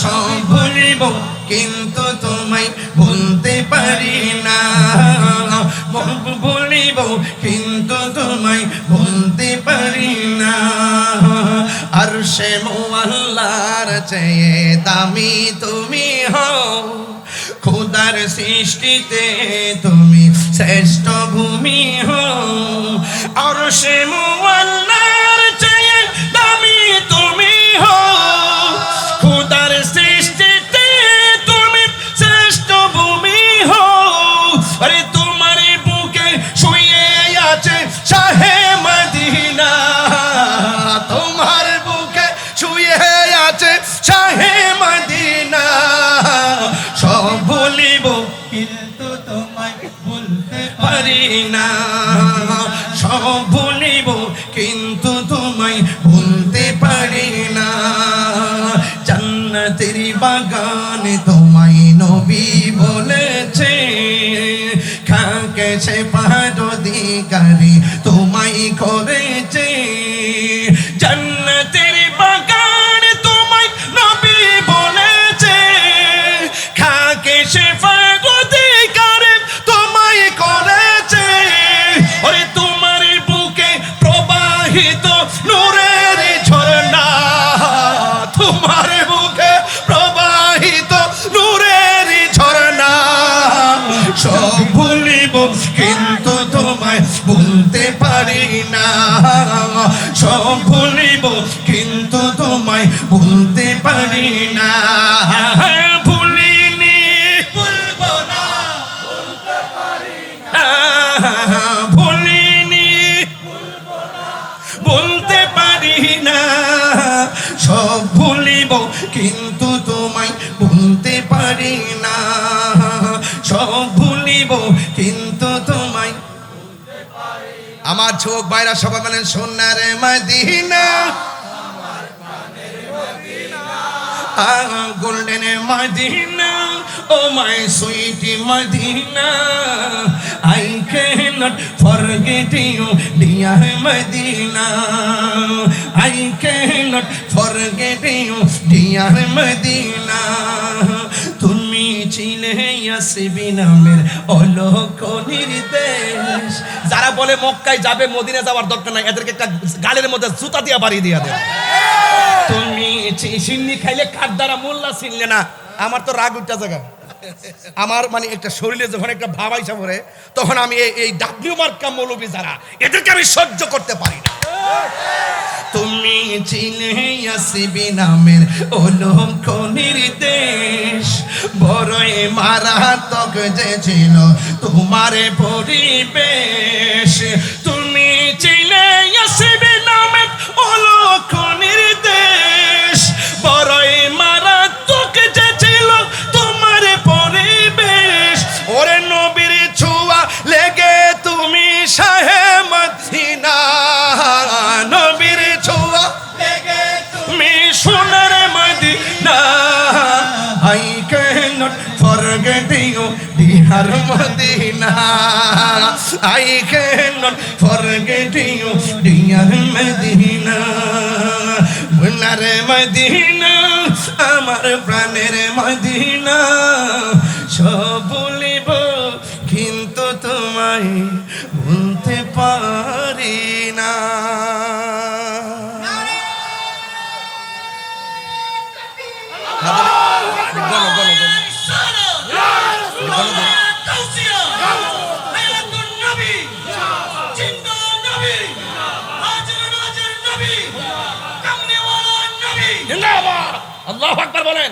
সব ভুলিব, কিন্তু তোমায় ভুলতে পারি না। ভুলিব, কিন্তু তোমায় ভুলতে পারি না। আর সে মোয়াল্লার চেয়ে দামি তুমি হও, খোদার সৃষ্টিতে তুমি শ্রেষ্ঠ ভূমি হও। আর সে মোয়াল্লার কিন্তু তোমায় ভুলতে পারি না। সব ভুলিব কিন্তু তোমায় ভুলতে পারি না। জান্নাতের বাগানে তোমায় নবী বলেছে খাকে সে পাহাড় তোমায় তোমার মুখে প্রবাহিত নূরের ঝরনা সব ভুলিব, কিন্তু তোমায় ভুলতে পারি না। সব ভুলিব, কিন্তু তোমায় ভুলতে পারি না। ভুলিব কিন্তু তোমায় ভুলতে পারি না। সব ভুলিব, কিন্তু তোমায় আমার চোখ বাইরা সবাই মানে সোনারে Medina. Golden Medina, oh my sweet Medina. Cannot forget you dear Medina. I cannot forget you dear Medina. তুমি ছিলে ইয়াসিবি নামের অলোক নির্দেশ। যারা বলে মক্কায় যাবে, মদিনা যাওয়ার দরকার নাই, এদেরকে একটা গালের মধ্যে জুতা দিয়া বাড়িয়ে দিয়া দেয় তুমি সিন্নি খাইলে কার দ্বারা মোল্লা চিনলে না? আমার তো রাগ উঠটা জায়গা আমার মানে একটা শরীরে যখন একটা ভাব আইসা পড়ে, তখন আমি এই ডাব্লিউ মার্কা মৌলবী যারা, এদেরকে আমি সহ্য করতে পারি না। তুমি চিনে আসিবি নামের অলঙ্ক নির্দেশ। বড়ই মারাত্মক যে ছিল তোমার পরিবেশ। Dear Medina I cannot forget you dear Medina সোনার মদিনা আমার প্রাণের মদিনা সব বলিব আল্লাহ আকবার বলেন।